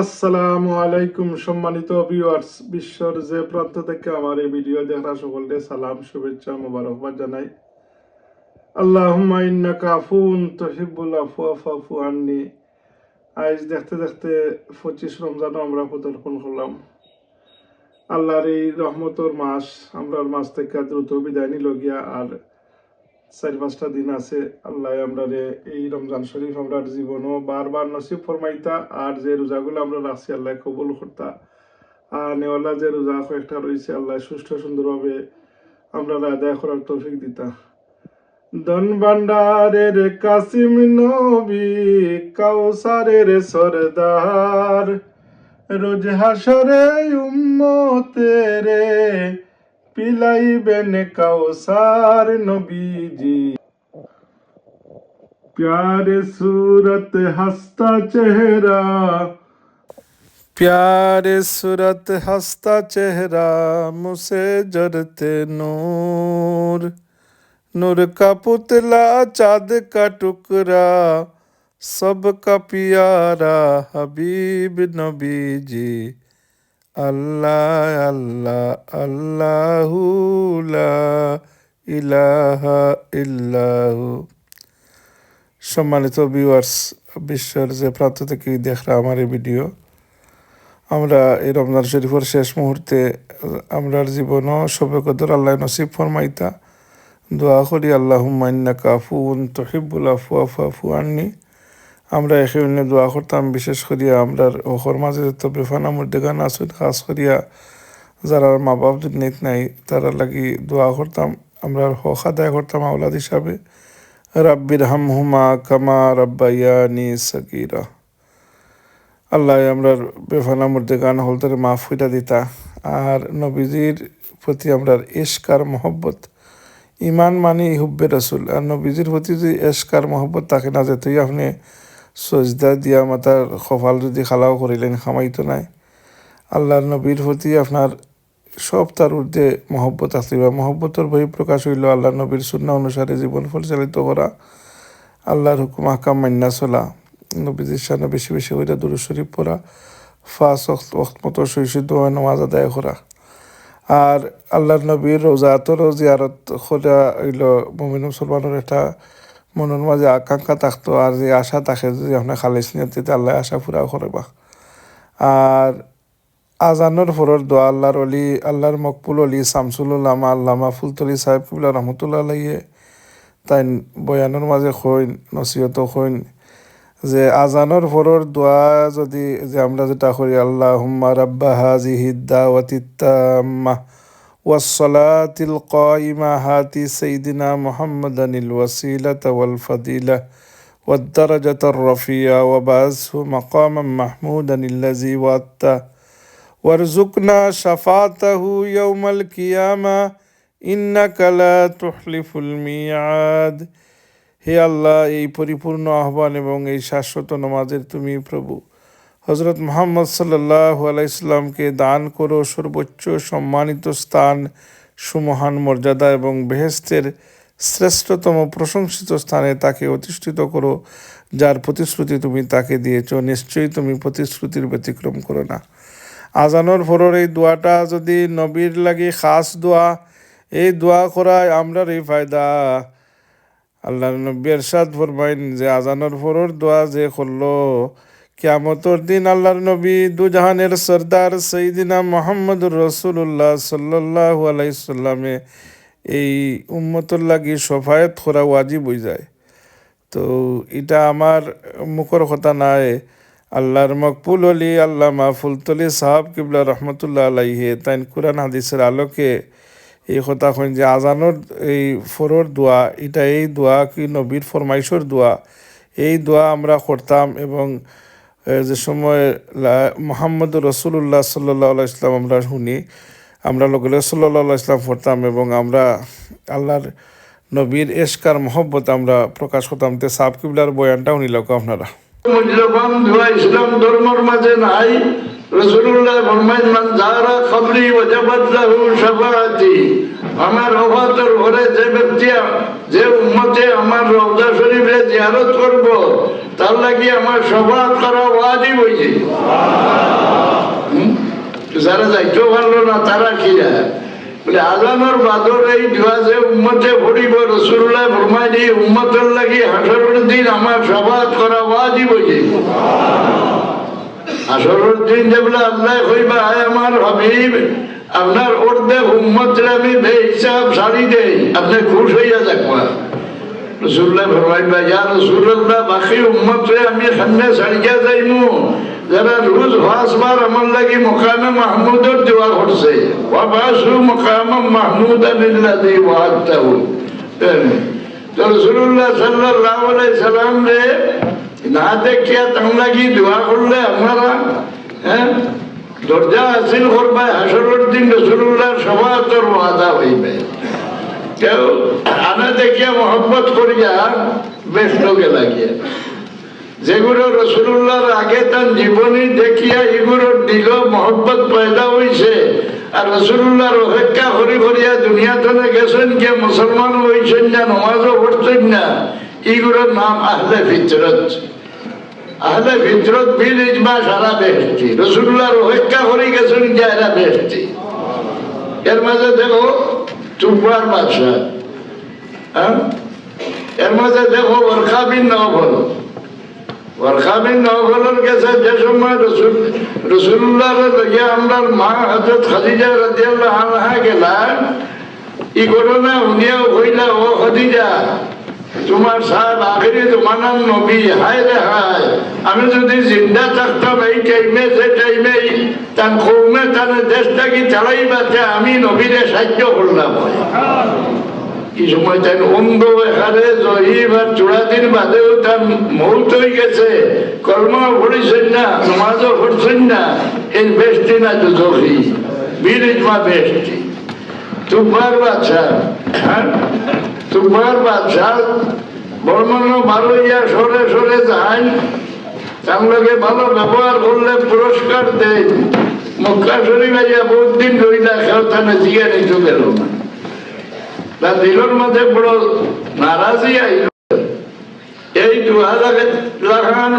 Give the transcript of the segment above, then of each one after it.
আসসালামু আলাইকুম, সম্মানিত ভিউয়ার্স বিশ্বর যে প্রান্ত থেকে আমার এই ভিডিও দেখা সকলকে সালাম, শুভেচ্ছা, মোবারকবাদ জানাই। আল্লাহুম্মা ইন্নাকা আফুন তুহিব্বুল আফওয়া ফাফু আননি। আজ দেখতে দেখতে পঁচিশ রমজানও আমরা প্রদর্শন করলাম। আল্লাহর এই রহমতর মাস, আমরার মাস থেকে দ্রুত বিদায় নিল গিয়া, আর চার পাঁচটা দিন আছে, আল্লাহ আমরা রে এই রমজান শরীফ আমরা জীবনও বারবার নসিব ফরমাইতা, আর যে রোজাগুলো আমরা রাখছি আল্লাহ কবুল করতা। আর নেওয়ালা যে রোজা কয়েকটা রয়েছে, আল্লাহ সুষ্ঠ সুন্দরভাবে আমরা আদায় করার তৌফিক দিতা। ধন ভান্ডারের কাসিম নবী কাউসারের সরদার, রোজ হাসরে উম্মতেরে পিলাইবেন কাউসার নবীজি प्यारे सूरत हंसता चेहरा प्यारे सूरत हंसता चेहरा मुझसे जरते नूर नूर का पुतला चाँद का टुकड़ा सबका प्यारा हबीब नबी जी আল্লাহ আল্লাহ, আল্লাহু লা ইলাহা ইল্লাহু। সম্মানিত ভিউয়ার্স বিশ্বের যে প্রান্ত থেকে দেখরা আমার এই ভিডিও আমরা এই রমজান শরীফের শেষ মুহূর্তে আমরার জীবনও সবে কদর আল্লাহ নসিব ফরমাইতা, দোয়া করি আল্লাহ মান্না কাফুন তহিবুল আফু আফু আফু, আননি। আমরা এখানে দোয়া করতাম, বিশেষ করিয়া আমরা ওখর মাঝে যত বেফানা মধ্যে গান আসুন খাস করিয়া যারা মা বাপ দুর্নীত নাই, তারা লাগি দোয়া করতাম। আমরা হক আদায় করতাম আওলাদ হিসাবে। রাব্বির হাম হুমা কামা রাব্বাইয়ানি সকিরা আল্লাহ আমরা বেফানা মধ্যে গান হলতারে মাফ হইটা দিতা। আর নবীজির প্রতি আমরা এশকার মহব্বত। ইমান মানি হুব্বে রসুল। আর নবীজির প্রতি যদি এশকার মহব্বত, তাকে না যে তুই আপনি সজদা দিয়া মাতার কপাল যদি খালাও করিলেন খামাইতো নাই। আল্লাহর নবীর প্রতি আপনার সব তার ঊর্ধ্বে মহব্বত আসলে বা মহব্বতর বহি প্রকাশ হইল আল্লাহ নবীর শূন্য অনুসারে জীবন পরিচালিত করা। আল্লাহর হুকুম হাকাম মান্না চলা। নবীজির সামনে বেশি বেশি করে দূর শরীফ পড়া। ফাঁস ওক্ত মতো শৈশব নামাজ আদায় করা। আর আল্লাহর নবীর রোজাতরও জিয়ারত খোলা হইল মমিন মুসলমানের একটা মনের মাঝে আকাঙ্ক্ষা থাকতো আর যে আশা থাকে যদি আপনার খালিস নিয়তে আল্লাহ আশা পুরা করবা। আর আজানোর ফরর দোয়া আল্লাহর অলি আল্লাহর মকবুল অলি শামসুল উল্লামা আল্লামা ফুলতলি সাহেব কিবুল্লা রহমতুল্লাহ আলাইয়ে তাই বয়ানোর মাঝে খৈন নসিহত খৈন যে আজানোর ফরর দোয়া যদি যে আমরা যেটা করি আল্লাহ হুম্মা রাব্বা হাজিহি দাওয়াতিত্তাম্মা والصلاة القائمة هاتي سيدنا محمدا الوسيلة والفضيلة والدرجة الرفيعة وبعثه مقاما محمودا الذي وعدته وارزقنا شفاعته يوم القيامة إنك لا تخلف الميعاد হে আল্লাহ এই পরিপূর্ণ আহ্বান এবং এই শাশ্বত নমাজের তুমি প্রভু হজরত মোহাম্মদ সাল্লাহ আলাইসলামকে দান করো সর্বোচ্চ সম্মানিত স্থান, সুমহান মর্যাদা এবং বেহেস্তের শ্রেষ্ঠতম প্রশংসিত স্থানে তাকে অধিষ্ঠিত করো, যার প্রতিশ্রুতি তুমি তাকে দিয়েছ। নিশ্চয়ই তুমি প্রতিশ্রুতির ব্যতিক্রম করো না। আজানোর ফরর এই দোয়াটা যদি নবীর লাগি খাস দোয়া, এই দোয়া করায় আমরার এই ফায়দা। আল্লাহ নবী এরশাদ ফরমাইন যে আজানোর ফরর দোয়া যে করল কিয়ামতর দিন আল্লাহর নবী দুজাহানের সর্দার সঈদিনা মোহাম্মদুর রসুল্লাহ সাল্লাহ আলাইসাল্লামে এই উম্মতর লাগি সফায়ত করা ওয়াজিব হয়ে যায়। তো এটা আমার মুখর কথা নাই। আল্লাহর মকবুল অলি আল্লাহ মাহফুলতলি সাহাব কিবলা রহমতুল্লাহ আলাইহে, তাইন কুরআন হাদিসের আলোকে এই কথা কইন যে আজানোর এই ফরর দোয়া, এটা এই দোয়া কি নবীর ফরমাইশর দোয়া? এই দোয়া আমরা করতাম এবং যে সময় মোহাম্মদ রসুল্লাহ সাল্লাহ ইসলাম আমরা শুনি, আমরা লোক সাল্লাহ ইসলাম পড়তাম এবং আমরা আল্লাহর নবীর এশকার মহব্বত আমরা প্রকাশ করতাম। তে সাব কিবলার বয়ানটাও নিল আপনারা? ইসলাম ধর্মের মাঝে নাই রসুল্লাহ ফরমাইন, মান জারা কবরি ওয়াজাবাত লাহু শাফাআতি। আমার ওফাতের ঘরে যে ব্যক্তি যে উম্মতে আমার রওজা শরীফে জিয়ারত করব, তার লাগি আমার শফাআত করা ওয়াজিব হইছে। যারা যাইতেও পারল না, তারা কিরা বলে, আজানোর বাদর এই দোয়া যে উম্মতে পড়িব রসুল্লাহ ফরমাই দিয়ে উম্মতের লাগি হাসরের দিন আমার সবাদ করা ওয়াজিব হয়ে আসরের দিন যেগুলো আল্লাহ কইবা আমার হাবিব আপনার অর্ধেক উম্মতরে আমি সারি দেই। আপনি খুশ হইয়া দেখবা রসুল্লাহ ফরমাইবা ইয়া রসুল্লাহ বাকি উম্মতরে আমি সামনে সারিয়া যাইমু। যারা রোজ ফাঁসবার আমার লাগি মকামে মাহমুদের দোয়া করছে। ওয়াবাসু মকামে মাহমুদ আলিল্লাদি ওয়াক্তাহু তো রসুল্লাহ সাল্লাল্লাহু আলাইহি সাল্লাম রে, না দেখিয়া তার লাগি দোয়া করলে আপনারা হ্যাঁ দরজা হাসিল করবে, হাসরের দিন রসুল্লাহ সভা তোর ওয়াদা হইবে। কেউ আনা দেখিয়া মহব্বত করিয়া বেশ লোকে লাগিয়া। যেগুলো রসুল্লাহর আগে তার জীবনী দেখিয়া এগুলো দিল, মহব্বত পয়দা হইছে, আর রসুল্লাহর অপেক্ষা করি করিয়া দুনিয়া থেকে গেছেন কে মুসলমান হইছেন না, নমাজও পড়ছেন না, এগুলোর নাম আহলে ফিতরত। আহলে ফিতরত বিল ইজমা সারা বেহতি রসুল্লাহর অপেক্ষা করে গেছেন যে এরা বেহতি এর মাঝে দেখো চুপার বাদশাহ। হ্যাঁ? এর মাঝে দেখো বরখা বিন নবল বরখা বিন নবলের কাছে যে সময় রসুল রসুল্লাহর লইয়া আমরা মা হজরত খাদিজা রাদিয়াল্লাহু আনহা গেলাম ই ঘটনা উনিও কইলা, ও খাদিজা তোমার সাহেব জমানার নবী, হায় রে হায়। আমি যদি জিন্দা থাকতাম এই টাইমে টাইমে তার কৌমে, তার আমি নবীরে সাহায্য করলাম। চূড়াদিন বাদেও তার মৌত হয়ে গেছে। কর্ম পড়িছেন না, নমাজও পড়ছেন না। এর বেশটি না তো বীর বেশটি। তোমার বাচ্চা হ্যাঁ? তোমার বাচ্চা বর্মন ভালো ইয়া সরে সরে যায়। তার লগে ভালো ব্যবহার করলে পুরস্কার দেয়। মক্কা শরীফ আইয়া বহুত দিন রইলা কেউ তাহলে জিয়া নিতে গেল তার দিলের মধ্যে বড় নারাজি আইল। এই দোয়া লাগে লাগান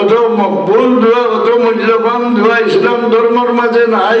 অত মকবুল দোয়া, অত মূল্যবান দোয়া ইসলাম ধর্মের মাঝে নাই।